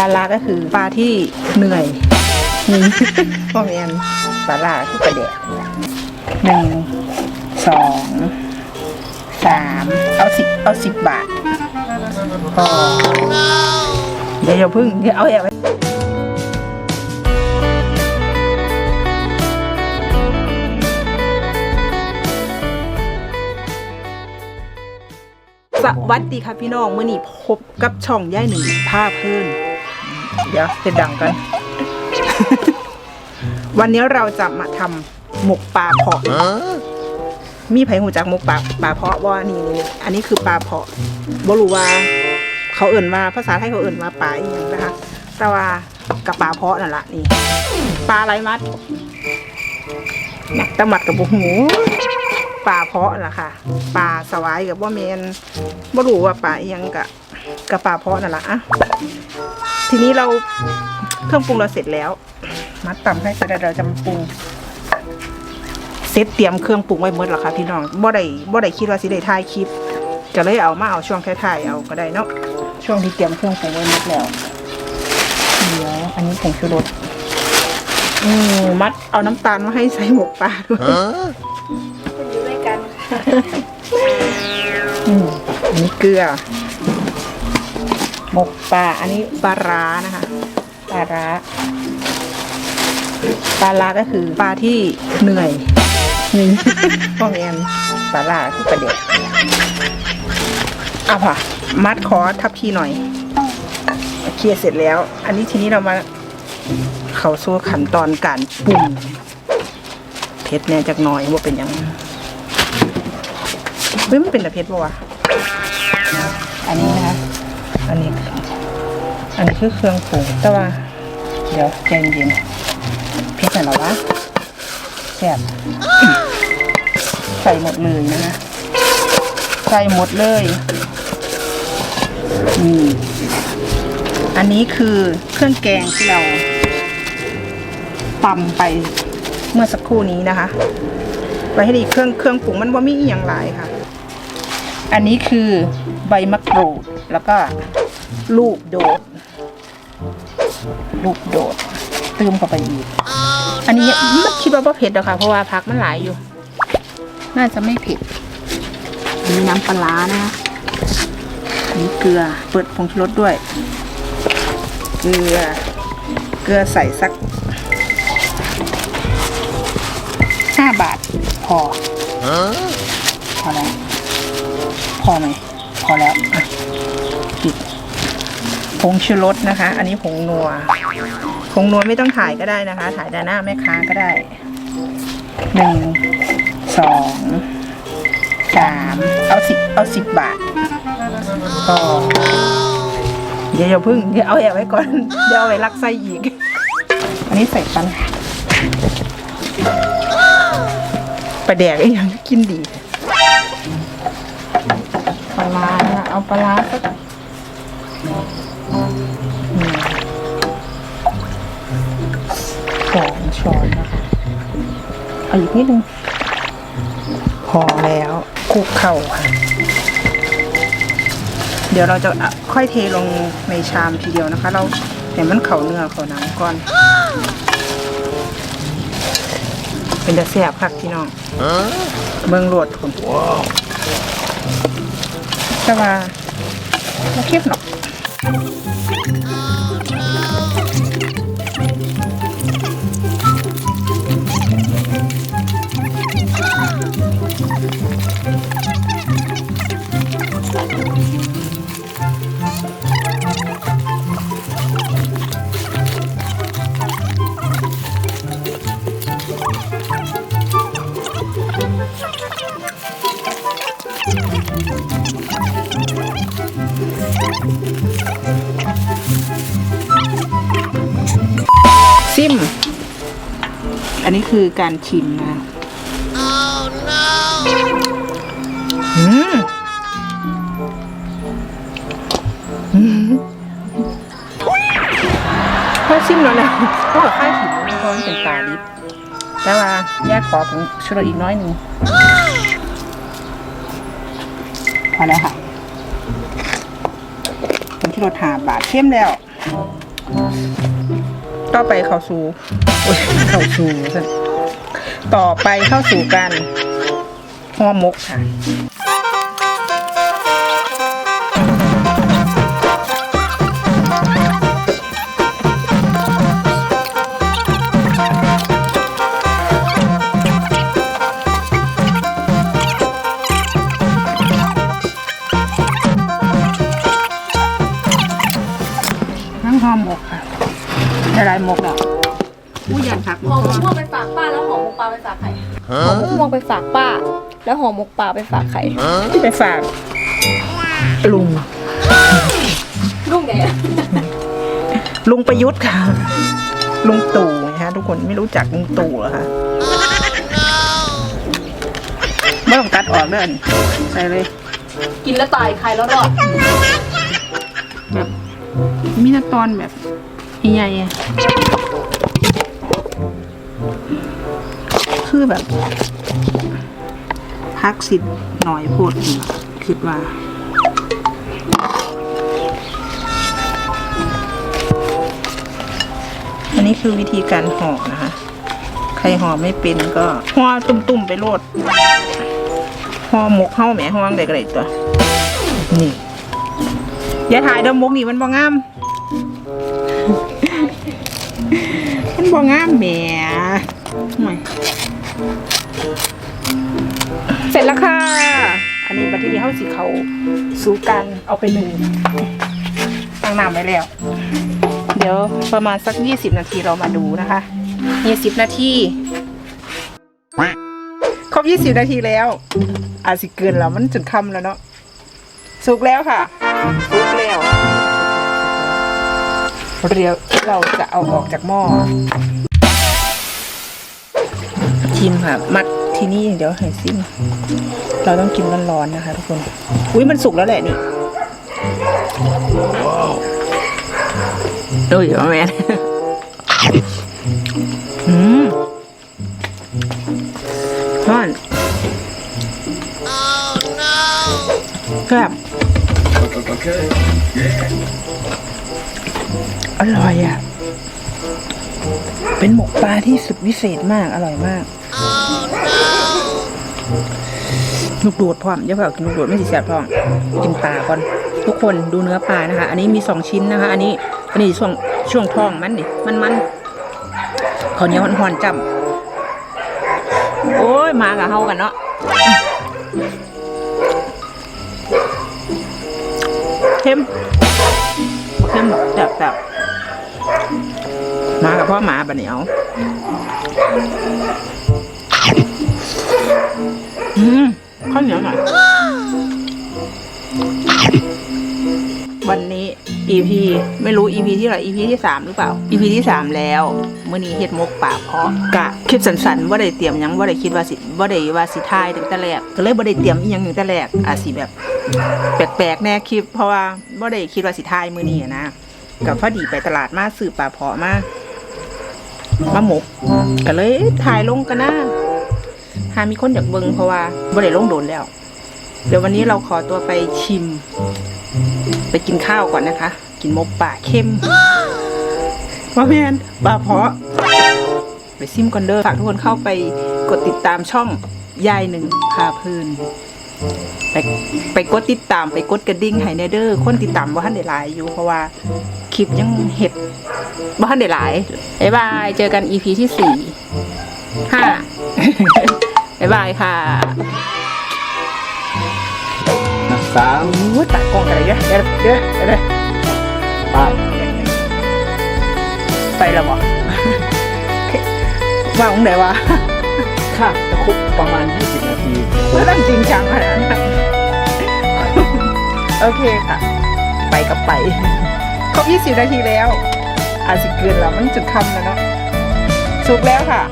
ปลาลาก็คือปลาที่เหนื่อยนี่พ่อแมนปลาลาคือประเดะหนึ่งสองสามเอาสิบเอาสิบบาทพอเดี๋ยวอย่าพึ่งเดี๋ยวเอาแอบไว้สวัสดีค่ะพี่น้องเมื่อนี้พบกับช่องย่ายหนึ่งผ้าเพื่น เดี๋ยวจะดังกัน วันนี้เราจะมาทำหมกปลาเผาะ มีไผหูจักหมกปลาปลาเพาะว่านี่นี่อันนี้คือปลาเพาะบ่รู้ว่า เขาเอิ่นว่าภาษาไทยเขาเอิ่นว่าปลาอีหยังนะคะ แต่ว่ากับปลาเพาะนั่นละนี่ ปลาอะไรมัดนักตะมัดกับบุหูปลาเพาะล่ะค่ะปลาสวายกับว่าเมนบ่รู้ว่าปลาอีหยังกับกับปลาเพาะนั่นละอะ ทีนี้เราเครื่องปรุงเราเสร็จแล้ว มัดตำให้เสร็จแล้วเราจะมาปรุงเซตเตรียมเครื่องปรุงไว้หมดแล้วค่ะพี่น้องบ่ได้บ่ได้คิดว่าสิได้ถ่ายคลิปก็เลยเอามาเอาช่วงท้ายๆเอาก็ได้เนาะช่วงที่เตรียมเครื่องปรุงไว้หมดแล้วเดี๋ยวอันนี้ผงชูรสอืมมัดเอาน้ำตาลมาให้ใส่หมกปลาด้วยอยู่ด้วยกันอืมอันนี้เกลือห มกปลา อันนี้ปลาร้านะคะปลาร้าปลาร้าก็คือปลาที่เหนื่อยนี่พ่อแมนปลาร้าคือประเด็ดเอาค่ะ มัดขอทับพีหน่อยเคลียร์เสร็จแล้ว อันนี้ทีนี้เรามาเข้าสู่ขั้นตอนการปรุงเผ็ดแน่จากหน่อยว่าเป็นหยังเฮ้ยมันเป็นแต่เผ็ดปะวะอันนี้นะคะ อันนี้ อันนี้คือเครื่องปรุงแต่ว่า เดี๋ยวใจเย็นๆเผ็ดหน่อยเหรอวะแซ่บใส่หมดเลยนะนะใส่หมดเลยนี่อันนี้คือเครื่องแกงที่เราตำไปเมื่อสักครู่นี้นะคะไว้ให้ดีเครื่องเครื่องปรุงมันว่ามีอหย่างไรค่ะ อันนี้คือใบมะกรูดแล้วก็ลูกโดด ลูกโดดเติมเข้าไปอีก อันนี้ไม่คิดว่าบ่เผ็ดหรอกค่ะ เพราะว่าผักมันหลายอยู่ น่าจะไม่เผ็ดอันนี้น้ำปลาร้านะคะอันนี้เกลือ เปิดผงชูรสด้วย เกลือ เกลือใส่สักห้าบาท พอ พอแล้ว พอไหม พอแล้วอะปิดผ งชูรสนะคะ อันนี้ผงนัวผงนัวไม่ต้องถ่ายก็ได้นะคะ ถ่ายด้านหน้าแม่ค้าก็ได้หนึ่งสองสามเอาสิบเอาสิบบาทพอเดี๋ยวอย่าพึ่งเดี๋ยวเอาแอบไว้ก่อน เดี๋ยวเอาไว้รักไส้อีก อันนี้ใส่ปันปลาแดกไอ้ยังกินดีปลาร้านะเอาปลาร้าสัก เอาอีกนิดนึงพอแล้วคลุกเข่าค่ะ เดี๋ยวเราจะค่อยเทลงในชามทีเดียวนะคะ เราเห็นมันเข่าเนื้อเข่าหนังก่อน เป็นตะแสบคักพี่น้องเมืองหลดคุณแต่ว่าม่เข้มหรอก ซิม อันนี้คือการชิมนะอืมอืมพอซิมแล้วนะก็ค่ายผิดนะเพราะมันเป็นปลาดิบแต่ว่าแยกขอของชุรสอีกน้อยหนึ่งพอแล้วค่ะเป็นที่รสหาบาทเข้มแล้ว ต่อไปเข้าสู่โอ้ยเข้าสู่ซะต่อไปเข้าสู่การห่อหมกค่ะ ได้หลายหมกแล้วผู้ยันผักห่อหมกม่วงไปฝากป้าแล้วห่อหมกปลาไปฝากใครห่อหมกม่วงไปฝากป้า แล้วห่อหมกปลาไปฝากใครที่ไปฝากลุงลูกไหนอะลุงประยุทธ์ค่ะ ลุงตู่นะคะทุกคนไม่รู้จักลุงตู่เหรอคะไม่ต้องตัดออกเด้อนใส่เลย กินแล้วตายใครแล้วรอดแบบมีแต่ตอนแบบ ใหญ่ๆอะคือแบบพักสิทธิ์หน่อยโพดนี่ล่ะคิดว่าอันนี้คือวิธีการห่อนะคะ ใครห่อไม่เป็นก็ห่อตุ่มๆไปโลดห่อหมกเข้าแหมห่ออังใดก็ได้ตัว นี่ อย่าถ่ายดอมกนี่มันบ่งาม บ่งามแหมห่วยเสร็จแล้วค่ะ อันนี้บัดทีนี้เฮาสิเขาสู่กันเอาไปหนึ่งตั้งน้ำไว้แล้ว เดี๋ยวประมาณสัก 20 นาทีเรามาดูนะคะ 20 นาทีครบ 20 นาทีแล้ว อาจสิเกินแล้วมันจนค่ำแล้วเนาะสุกแล้วค่ะสุกแล้ว เรียวเราจะเอาออกจากหม้อชิมค่ะ มัดที่นี่เดี๋ยวให้ซิมเราต้องกินร้อนๆนะคะทุกคน อุ้ยมันสุกแล้วแหละนี่โอ้ยแมนอืมร้อนครับ อร่อยอะ เป็นหมกปลาที่สุดวิเศษมาก อร่อยมากลูกโดดพร้อมเดี๋ยวเผื่อกินลูกโดดไม่สิแสบพร้อมกินปลาก่อน ทุกคนดูเนื้อปลานะคะ อันนี้มีสองชิ้นนะคะ อันนี้อันนี้ช่วงช่วงท้องมันดิมันมันข้าวเหนียวหอนๆจำโอ้ยมากับเฮากันเนาะเข้ม เข้มแบบแบบมากับพ่อหมาบะเหนียวอืมข้าวเหนียวหน่อย EP ไม่รู้ EP ที่เท่าไหร่ EP ที่สามหรือเปล่า EP ที่สามแล้วเมื่อนี้เฮ็ดมกป่าเพาะกะคลิปสันๆว่าได้เตรียมหยังว่าได้คิดว่าสิว่าได้ว่าสิทายตั้งแต่แรกก็เลยบ่ได้เตรียมอีหยังตั้งแต่แรกอาจสิแบบแปลกๆแน่คลิป เพราะว่าบ่ได้คิดว่าสิทายมื้อนี้อะนะกับพอดีไปตลาดมาซื้อป่าเพาะมามาหมกก็เลยถ่ายลงกันนะหามีคนอยากเบิ่งเพราะว่าบ่ได้ลงโดนแล้ว เดี๋ยววันนี้เราขอตัวไปชิม ไปกินข้าวก่อนนะคะ กินมกป่าเข้มว่าแมนปลาเพาะ ไปซิมก่อนเด้อฝากทุกคนเข้าไปกดติดตามช่องยายหนึ่งพาเพลินไปไปกดติดตามไปกดกระดิ่งให้แนเดอร์คนติดตามว่าท่านได้หลายอยู่เพราะว่าคลิปยังเห็ดว่าท่านได้หลายบ๊ายบายเจอกันอีพีที่สี่ห้าบ๊ายบายค่ะนักสามโอ้ยตัดกล้องอะไรเยอะเดี๋ยวเดี๋ ยวเดี๋ยวเดี๋ยวปั๊บไปแล้วบ่ว่าของไหนวะค่ะจะครบประมาณ 20 นาทีแล้วตั้งจริงจังขนาดนั้นโอเคค่ะ ไปกับไป ครบ 20 นาทีแล้ว อาจสิเกินแล้วมันจุดคำแล้วเนาะสุกแล้วค่ะ